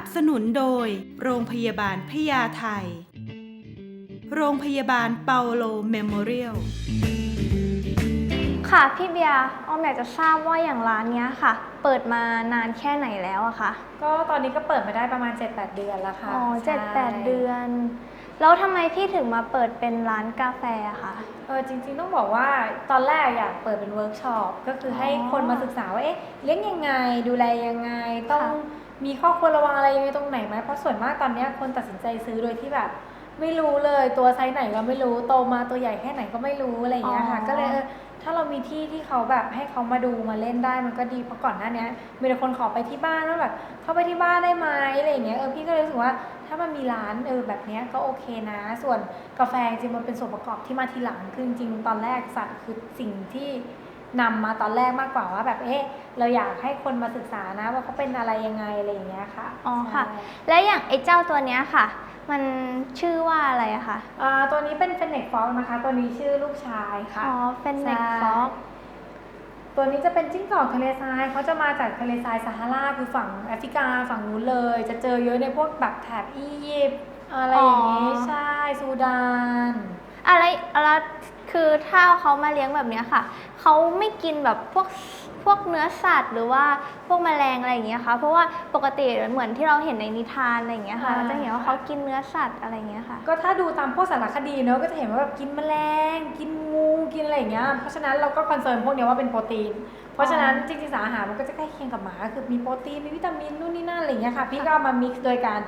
บสนุนโดย โรงพยาบาลพญาไทโรงพยาบาลเปาโลเมโมเรียล ค่ะพี่เบียร์ออมอยากจะทราบว่าอย่างร้านเนี้ยค่ะ เปิดมานานแค่ไหนแล้วอะคะก็ตอนนี้ก็เปิดมาได้ประมาณ 7-8 เดือนแล้วค่ะอ๋อใช่เจ็ดแปดเดือน แล้วทำไมพี่ถึงมาเปิดเป็นร้านกาแฟอะคะ เออจริงๆต้องบอกว่าตอนแรกอยากเปิดเป็นเวิร์กช็อปก็คือให้อ๋อคนมาศึกษาว่าเอ๊ะเลี้ยงยังไงดูแลยังไงต้องค่ะ มีข้อควรระวังอะไรยังไงตรงไหนไหมเพราะส่วนมากตอนเนี้ยคนตัดสินใจซื้อโดยที่แบบ ไม่รู้เลยตัวไซส์ไหนก็ไม่รู้โตมาตัวใหญ่แค่ไหนก็ไม่รู้อะไรอย่างเงี้ยค่ะ ก็เลยเออถ้าเรามีที่ที่เขาแบบให้เขามาดูมาเล่นได้มันก็ดีเพราะก่อนหน้าเนี้ยมีแต่คนขอไปที่บ้านว่าแบบเข้าไปที่บ้านได้ไหมอะไรอย่างเงี้ยเออพี่ก็เลยรู้สึกว่าถ้ามันมีร้านเออแบบเนี้ยก็โอเคนะ ส่วนกาแฟจริงๆมันเป็นส่วนประกอบที่มาทีหลังคือจริงๆตอนแรกสัตว์คือสิ่งที่ นำมาตอนแรกมากกว่าว่าแบบเอ๊ะเราอยากให้คนมาศึกษานะว่าเขาเป็นอะไรยังไงอะไรอย่างเงี้ยค่ะอ๋อค่ะใช่และอย่างไอ้เจ้าตัวเนี้ยค่ะ มันชื่อว่าอะไรอะคะอ่าตัวนี้เป็นเฟนเน็กฟอกนะคะ ตัวนี้ชื่อลูกชายค่ะอ๋อเป็นเน็กใช่ฟ็อกตัวนี้จะเป็นจิ้งจอกทะเลทรายเขาจะมาจากทะเลทรายซาฮาราคือฝั่งแอฟริกาฝั่งนู้นเลย จะเจอเยอะในพวกแบบแถบอียิปต์อะไรอย่างนี้ใช่ซูดาน อะไรแล้วคือถ้าเขามาเลี้ยงแบบเนี้ยค่ะ เขาไม่กินแบบพวกพวกเนื้อสัตว์หรือว่าพวกแมลงอะไรอย่างเงี้ยค่ะ เพราะว่าปกติเหมือนที่เราเห็นในนิทานอะไรอย่างเงี้ยค่ะ อ่า เราจะเห็นว่าเขากินเนื้อสัตว์อะไรอย่างเงี้ยค่ะ ก็ถ้าดูตามพวกสารคดีเนอะก็จะเห็นว่าแบบกินแมลง กินงูกินอะไรอย่างเงี้ยเพราะฉะนั้นเราก็คอนเซิร์นพวกเนี้ยว่าเป็นโปรตีน เพราะฉะนั้นจริงๆสารอาหารมันก็จะใกล้เคียงกับหมาคือมีโปรตีนมีวิตามินนู่นนี่นั่นอะไรอย่างเงี้ยค่ะพี่ก็เอามามิกซ์โดยการ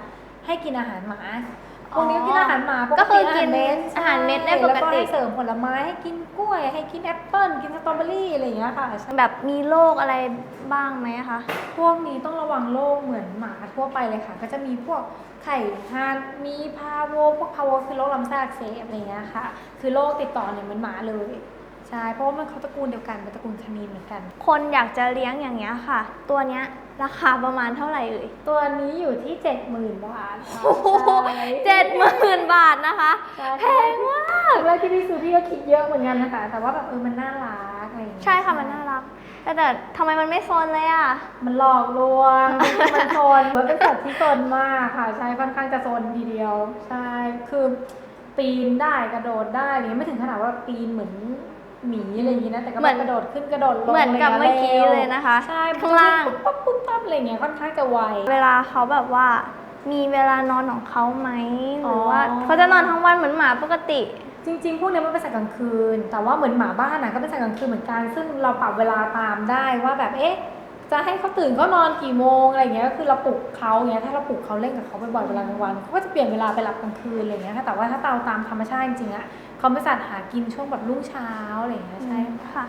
ให้กินอาหารหมา พวกนี้ก็กินอาหารหมาปก็ติคือกินใช่อาหารเม็ดได้ปกติแล้วก็ให้เสริมผลไม้ให้กินกล้วย ให้กินแอปเปิ้ลกินสตรอเบอรี่อะไรอย่างเงี้ยค่ะใช่แบบมีโรคอะไรบ้างไหมอะคะพวกนี้ต้องระวังโรคเหมือนหมาทั่วไปเลยค่ะ ก็จะมีพวกไข่ฮานมีพาโวพวกพาโวคือโรคลำไส้อักเสบอะไรอย่างเงี้ยค่ะ คือโรคติดต่อเนี่ยเหมือนหมาเลย ใช่เพราะว่ามันเขาตระกูลเดียวกันเป็นตระกูลคานีนเหมือนกัน คนอยากจะเลี้ยงอย่างเงี้ยค่ะ ตัวเนี้ยราคาประมาณเท่าไหร่เอ่ย ตัวนี้อยู่ที่ 70,000 บาทค่ะโอ้โหใช่เจ็ดหมื่นบาทนะคะ ใช่แพงมากแรกที่พี่ซื้อพี่ก็คิดเยอะเหมือนกันนะคะ แต่ว่าแบบเออมันน่ารักอะไรอย่างเงี้ยใช่ค่ะมันน่ารัก แต่แต่ทำไมมันไม่โซนเลยอะ มันหลอกลวง มันโซนมันเป็นสัตว์ที่โซนมากค่ะ ใช่ค่อนข้างจะโซนทีเดียว ใช่ คือปีนได้กระโดดได้อะไรเงี้ยไม่ถึงขนาดว่าปีนเหมือน หมีอะไรอย่างงี้นะแต่ก็เหมืแบอนบกระโดดขึ้นกระโดดลงเหมือนกับะไรเมื่อกี้งี้เลยนะคะ ใช่ข้างล่าง ปุ๊บปั๊บปุ๊บปั๊บอะไรเงี้ยค่อนข้างจะไว เวลาเขาแบบว่า มีเวลานอนของเขาไหมหรือว่าอ๋อเขาจะนอนทั้งวันเหมือนหมาปกติ จริง ๆ พวกเนี้ยมันเป็นสัตว์กลางคืน แต่ว่าเหมือนหมาบ้านนะก็เป็นสัตว์กลางคืนเหมือนกัน ซึ่งเราปรับเวลาตามได้ว่าแบบ เอ๊ะ จะให้เขาตื่นเขานอนกี่โมงอะไรเงี้ยก็คือเราปลุกเขาเงี้ยถ้าเราปลุกเขาเล่นกับเขาบ่อยๆเวลากลางวันเขาก็จะเปลี่ยนเวลาไปหลับกลางคืนอะไรเงี้ยค่ะแต่ว่าถ้าเตาตามธรรมชาติจริงๆอะเขาไม่สัตว์หากินช่วงแบบรุ่งเช้าอะไรเงี้ยใช่ค่ะ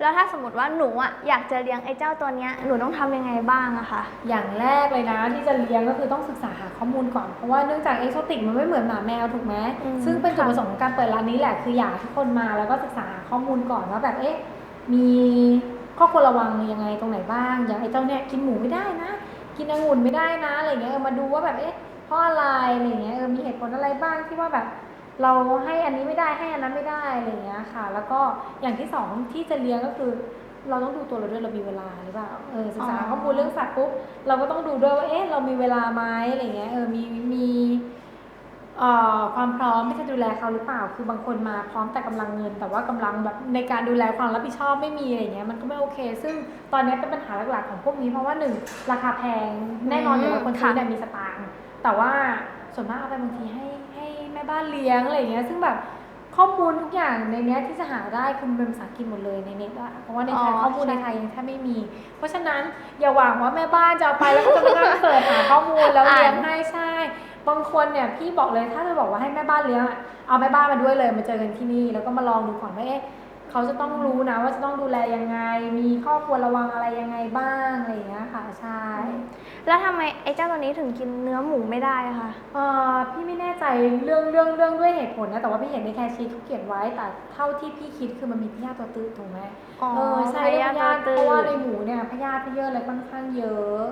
แล้วถ้าสมมติว่าหนูอะอยากจะเลี้ยงไอ้เจ้าตัวเนี้ยหนูต้องทำยังไงบ้างอะคะอย่างแรกเลยนะที่จะเลี้ยงก็คือต้องศึกษาหาข้อมูลก่อนเพราะว่าเนื่องจากเอ็กโซติกมันไม่เหมือนหมาแมวถูกไหมอืมซึ่งเป็นจุดค่ะประสงค์ของการเปิดร้านนี้แหละคืออยากให้ทุกคนมาแล้วก็ศึกษาหาข้อมูลก่อนว่าแบบเอ๊ะมี ข้อควรระวังยังไงตรงไหนบ้าง อย่างไอ้เจ้าเนี่ยกินหมูไม่ได้นะ กินองุ่นไม่ได้นะอะไรเงี้ยเออมาดูว่าแบบเอ๊ะเพราะอะไรอะไรเงี้ยเออมีเหตุผลอะไรบ้างที่ว่าแบบ เราให้อันนี้ไม่ได้ให้อันนั้นไม่ได้อะไรเงี้ยค่ะ แล้วก็อย่างที่สองที่จะเลี้ยงก็คือ เราต้องดูตัวเราด้วยเรามีเวลาหรือเปล่าเออศึกษาข้อมูลเรื่องสัตว์ปุ๊บเราก็ต้องดูด้วยว่าเอ๊ะเรามีเวลาไหมอะไรเงี้ยเออมีมี ความพร้อมที่จะดูแลเขาหรือเปล่า คือบางคนมาพร้อมแต่กำลังเงิน แต่ว่ากำลังแบบในการดูแลความรับผิดชอบไม่มีอะไรเงี้ยมันก็ไม่โอเค ซึ่งตอนนี้เป็นปัญหาหลักๆของพวกนี้เพราะว่าหนึ่งราคาแพงแน่นอนอยู่แล้วคนซื้อเนี่ยมีสตางค์แต่ว่าส่วนมากเอาไปบางทีให้ให้แม่บ้านเลี้ยงอะไรเงี้ยซึ่งแบบข้อมูลทุกอย่างในเนี้ยที่จะหาได้คือมันเป็นภาษาอังกฤษหมดเลยในเน็ตอะเพราะว่าในไทยอ๋อข้อมูลใช่ในไทยยังแทบไม่มี เพราะฉะนั้นอย่าหวังว่าแม่บ้านจะเอาไปแล้วก็จะมานั่งเสิร์ชหาข้อมูลแล้วเลี้ยงให้ใช่ บางคนเนี่ยพี่บอกเลยถ้าจะบอกว่าให้แม่บ้านเลี้ยงอะเอาแม่บ้านมาด้วยเลย มาเจอกันที่นี่แล้วก็มาลองดูก่อนว่าเอ๊ะเขาจะต้องรู้นะว่าจะต้องดูแลยังไง มีข้อควรระวังอะไรยังไงบ้างอะไรอย่างเงี้ยค่ะใช่แล้วทำไมไอ้เจ้าตัวนี้ถึงกินเนื้อหมูไม่ได้อะคะเอ่อพี่ไม่แน่ใจเรื่องเรื่องเรื่องด้วยเหตุผลนะแต่ว่าพี่เห็นในแคชชีทเขาเขียนไว้แต่เท่าที่พี่คิดคือมันมีพยาธิตัวตื้อถูกไหมอ๋อเออใช่พเรื่ยาองธิพยาธิตัวเพราะว่าในตื้อหมูเนี่ยพยาธิเยอะอะไรค่อนข้างเยอะ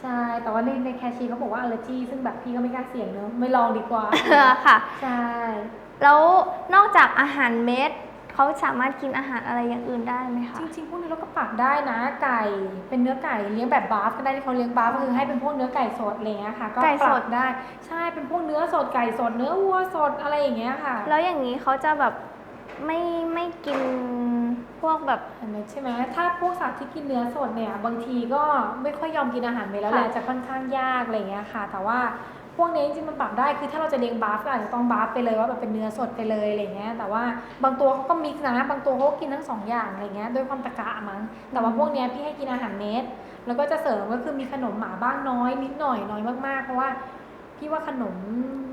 ใช่ แต่ว่าในในแคชชีเขาบอกว่าอ l ลเลอร์จีซึ่งแบบพี่ก็ไม่กล้าเสี่ยงเนอะไม่ลองดีกว่า ค่ะ ใช่ แล้วนอกจากอาหารเม็ดเขาสามารถกินอาหารอะไรอย่างอื่นได้ไหมคะ จริงๆ พวกนี้เราก็ปรับได้นะ ไก่เป็นเนื้อไก่เลี้ยงแบบบาฟก็ได้ที่เขาเลี้ยงบาฟก็คือให้เป็นพวกเนื้อไก่สดอะไรเงี้ยค่ะ ก็ไก่ปสรัดบได้ ใช่เป็นพวกเนื้อสดไก่สดเนื้อวัวสดอะไรอย่างเงี้ยค่ะ แล้วอย่างนี้เขาจะแบบไม่ไม่กิน พวกแบบเห็นไหมใช่ไหมถ้าพวกสัตว์ที่กินเนื้อสดเนี่ยบางทีก็ไม่ค่อยยอมกินอาหารเม็ดแล้วแหละค่ะจะค่อนข้างยากอะไรเงี้ยค่ะ แต่ว่าพวกนี้จริงๆมันปรับได้คือถ้าเราจะเลี้ยงบาฟก็อาจจะต้องบาฟไปเลยว่าแบบเป็นเนื้อสดไปเลยอะไรเงี้ยแต่ว่าบางตัวเขาก็มิกซ์นะบางตัวเขาก็กินทั้งสองอย่างอะไรเงี้ยด้วยความตะกะมั้งแต่ว่าพวกเนี้ยพี่ให้กินอาหารเม็ดแล้วก็จะเสริมก็คือมีขนมหมาบ้างน้อยนิดหน่อยน้อยมากๆ เพราะว่าพี่ว่าขนม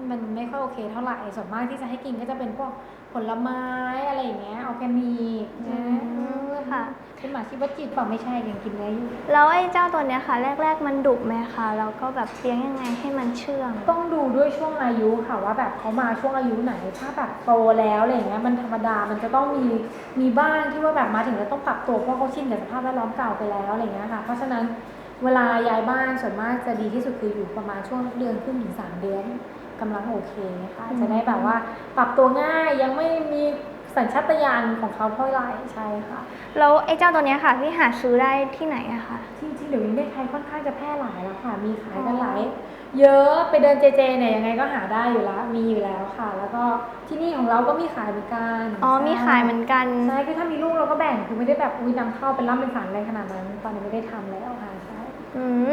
มันไม่ค่อยโอเคเท่าไหร่ส่วนมากที่จะให้กินก็จะเป็นพวก ผลไม้อะไรอย่างเงี้ยออร์แกนิกนะอืมค่ะ เป็นหมาชีวจิตเปล่าไม่ใช่ยังกินเนื้ออยู่ แล้วไอ้เจ้าตัวเนี้ยค่ะ แรก ๆ มันดุไหมคะแล้วก็แบบเลี้ยงยังไงให้มันเชื่อง ต้องดูด้วยช่วงอายุค่ะว่าแบบเขามาช่วงอายุไหน ถ้าแบบโตแล้วอะไรอย่างเงี้ยมันธรรมดามันจะต้องมีมีบ้างที่ว่าแบบมาถึงแล้วต้องปรับตัวเพราะเขาชินกับสภาพแวดล้อมเก่าไปแล้วอะไรอย่างเงี้ยค่ะ เพราะฉะนั้นเวลาย้ายบ้านส่วนมากจะดีที่สุดคืออยู่ประมาณช่วงเดือนครึ่งถึงสามเดือน กำลังโอเคค่ะอืมจะได้แบบว่าปรับตัวง่ายยังไม่มีสัญชาตญาณของเขาเท่าไหร่ใช่ค่ะ แล้วไอ้เจ้าตัวเนี้ยค่ะพี่หาซื้อได้ที่ไหนอะคะจริงๆเดี๋ยวนี้ในไทยค่อนข้างจะแพร่หลายแล้วค่ะ มีขายกันหลายเยอะไปเดินเจเจเนี่ยยังไงก็หาได้อยู่แล้วมีอยู่แล้วค่ะ แล้วก็ที่นี่ของเราก็มีขายเหมือนกันอ๋อใช่มีขายเหมือนกันใช่คือถ้ามีลูกเราก็แบ่งคือไม่ได้แบบอุ้ยนำเข้าเป็นร่ำเป็นสันอะไรขนาดนั้น ตอนนี้ไม่ได้ทำแล้วค่ะใช่อืม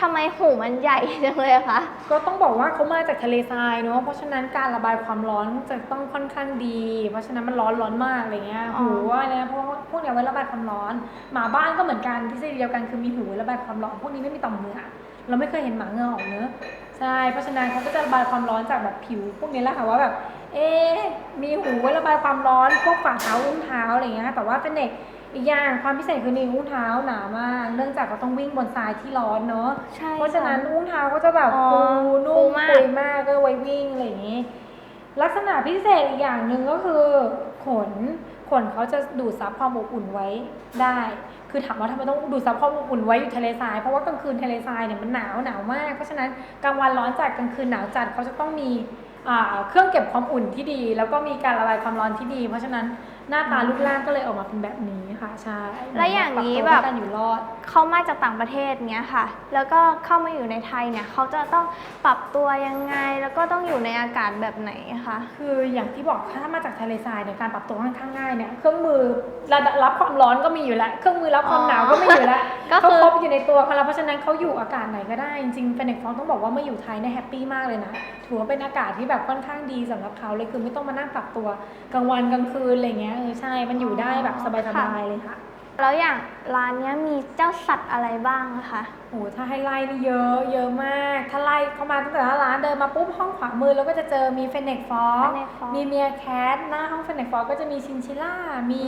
ทำไมหูมันใหญ่จังเลยอะคะ ก็ต้องบอกว่าเขามาจากทะเลทรายเนาะเพราะฉะนั้นการระบายความร้อนจะต้องค่อนข้างดี เพราะฉะนั้นมันร้อนร้อนมากอะไรเงี้ยอ๋อหูว่าเนี่ยเพราะว่าพวกเนี้ยไว้ระบายความร้อน หมาบ้านก็เหมือนกันทฤษฎีเดียวกันคือมีหูไว้ระบายความร้อน พวกนี้ไม่มีต่อมเหงื่อเราไม่เคยเห็นหมาเหงื่อออกเนอะใช่เพราะฉะนั้นเขาก็จะระบายความร้อนจากแบบผิว พวกนี้แหละค่ะว่าแบบเอ๊ะมีหูไว้ระบายความร้อนพวกฝ่าเท้าอุ้งเท้าอะไรเงี้ยแต่ว่าเป็นเด็ก อีกอย่างความพิเศษคือในอุ้งเท้าหนามาก เนื่องจากเขาต้องวิ่งบนทรายที่ร้อนเนาะ ใช่เพราะฉะนั้นอุ้งเท้าก็จะแบบอ๋อฟูนุ่ฟูมมากปุยมากก็ไว้วิ่งอะไรอย่างนี้ ลักษณะพิเศษอีกอย่างหนึ่งก็คือขน ขนเขาจะดูดซับความอบอุ่นไว้ได้ คือถามว่าทำไมต้องดูดซับความอบอุ่นไว้อยู่ทะเลทราย เพราะว่ากลางคืนทะเลทรายเนี่ยมันหนาวหนาวมาก เพราะฉะนั้นกลางวันร้อนจัดกลางคืนหนาวจัดเขาจะต้องมีอ่าเครื่องเก็บความอุ่นที่ดี แล้วก็มีการระบายความร้อนที่ดี เพราะฉะนั้น หน้าตารูปร่างก็เลยออกมาเป็นแบบนี้ค่ะใช่แล้วอย่างนี้ปแบตัวบเพื่อการอยู่รอดเขามาจากต่างประเทศเนี้ยค่ะ แล้วก็เข้ามาอยู่ในไทยเนี่ยเขาจะต้องปรับตัวยังไง แล้วก็ต้องอยู่ในอากาศแบบไหนอะคะคืออย่างที่บอกถ้ามาจากทะเลทรายเนี่ยการปรับตัวค่อนข้างง่ายเนี่ยเครื่องมือระดับรับความร้อนก็มีอยู่แล้วเครื่องมือรับความหนาวก็มีอยู่แล้วก็เขาคือครบอยู่ในตัวเขาแล้วเพราะฉะนั้นเขาอยู่อากาศไหนก็ได้จริงๆเฟนเน็กฟองต้องบอกว่าเมื่ออยู่ไทยเนี่ยแฮปปี้มากเลยนะถือว่าเป็นอากาศที่แบบค่อนข้างดีสำหรับเขาเลยคือไม่ต้องมานั่งปรับตัวกลางวันกลางคืนอะไรเงี้ยเออใช่มันอยู่ได้แบบสบายๆเลยค่ะ แล้วอย่างร้านเนี้ยมีเจ้าสัตว์อะไรบ้างอะคะ โอ้ถ้าให้ไล่นี่เยอะ เยอะมาก ถ้าไล่เข้ามาตั้งแต่หน้าร้านเดินมาปุ๊บห้องขวามือเราก็จะเจอมีเฟนเน็กฟอก Fennec Fox มีเมียแคทหน้าห้องเฟนเน็กฟอกก็จะมีชินชิล่า มี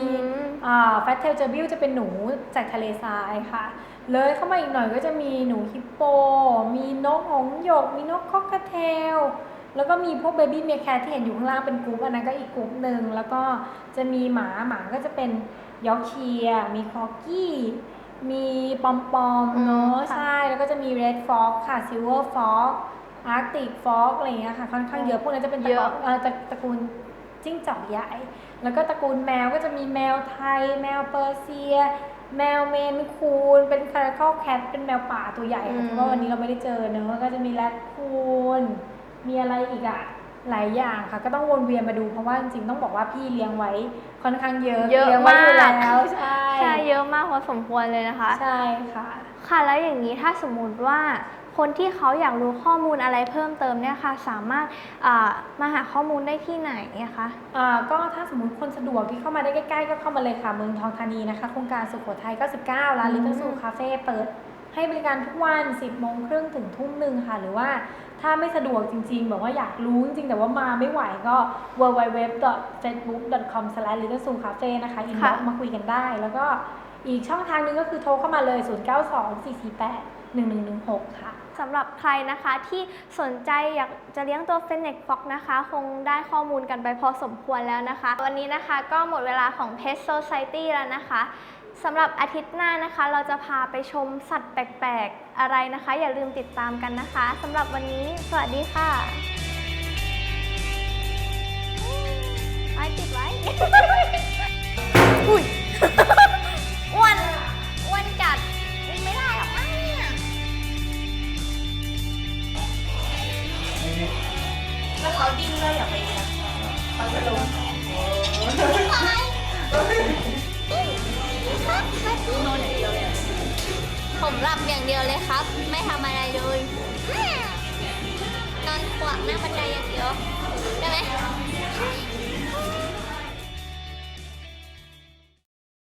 อืม แฟตเทลเจอบิลจะเป็นหนูจากทะเลทรายค่ะ เลยเข้ามาอีกหน่อยก็จะมีหนูฮิปโป มีนกหงส์หยก มีนกคอกเทล แล้วก็มีพวกเบบี้เมียแคทที่เห็นอยู่ข้างล่างเป็นกรุ๊ปอันนั้นก็อีกกรุ๊ปหนึ่งแล้วก็จะมีหมาหมาก็จะเป็นยอร์กเชียร์มีคอกี้มีปอมปอมๆเนาะอืมค่ะใช่ แล้วก็จะมี red fox ค่ะ silver fox arctic fox อะไรอย่างเงี้ยค่ะค่อนข้างเยอะพวกนั้นจะเป็นตระเยกูอะลเอ่อตระตระกูลจิ้งจอกใหญ่ แล้วก็ตระกูลแมวก็จะมีแมวไทย แมวเปอร์เซีย แมวเมนคูน เป็นคาราเคิลแคทเป็นแมวป่าตัวใหญ่ค่ะเพราะว่าวันนี้เราไม่ได้เจอเนอะก็จะมีแรดคูน มีอะไรอีกอะหลายอย่างค่ะ ก็ต้องวนเวียนมาดูเพราะว่าจริงๆต้องบอกว่าพี่เลี้ยงไว้ค่อนข้างเยอะเยอะลี้งไว้อยู่มากแล้วใช่ใช่เยอะมากพอสมควรเลยนะคะ ใช่ค่ะ ค่ะแล้วอย่างนี้ถ้าสมมุติว่าคนที่เขาอยากรู้ข้อมูลอะไรเพิ่มเติมเนี่ยค่ะสามารถอ่ามาหาข้อมูลได้ที่ไหนอะคะอ่าก็ถ้าสมมติคนสะดวกที่เข้ามาได้ใกล้ๆ ก็เข้ามาเลยค่ะเมืองทองธานีนะคะ โครงการสุโขทัย99ร้านอืมลิตเติ้ลซูคาเฟ่เปิด ให้บริการทุกวัน 10โมงครึ่งถึงทุ่มหนึ่งค่ะ หรือว่าถ้าไม่สะดวกจริงๆ แบบว่าอยากรู้จริงๆ แต่ว่ามาไม่ไหวก็ www.facebook.com/littlezoocafe นะคะอินบ็อกมาคุยกันได้ แล้วก็อีกช่องทางหนึงก็คือโทรเข้ามาเลย 0924481116 ค่ะสำหรับใครนะคะที่สนใจอยากจะเลี้ยงตัวเฟนเน็กฟ็อกนะคะ คงได้ข้อมูลกันไปพอสมควรแล้วนะคะ วันนี้นะคะก็หมดเวลาของ Pet Society แล้วนะคะ สำหรับอาทิตย์หน้านะคะ เราจะพาไปชมสัตว์แปลกๆ อะไรนะคะ อย่าลืมติดตามกันนะคะสำหรับวันนี้ สวัสดีค่ะไว้ติดไว้อุ้ยอ้วนอ้วนจัดวิ่งไม่ได้หรอกมั้งเนี่ยแล้วเขาดิ้นเลยอย่าไป อย่างเดียวเลยครับ ไม่ทำอะไรเลยนอนขวางหน้าบันไดอย่างเดียวได้ไหม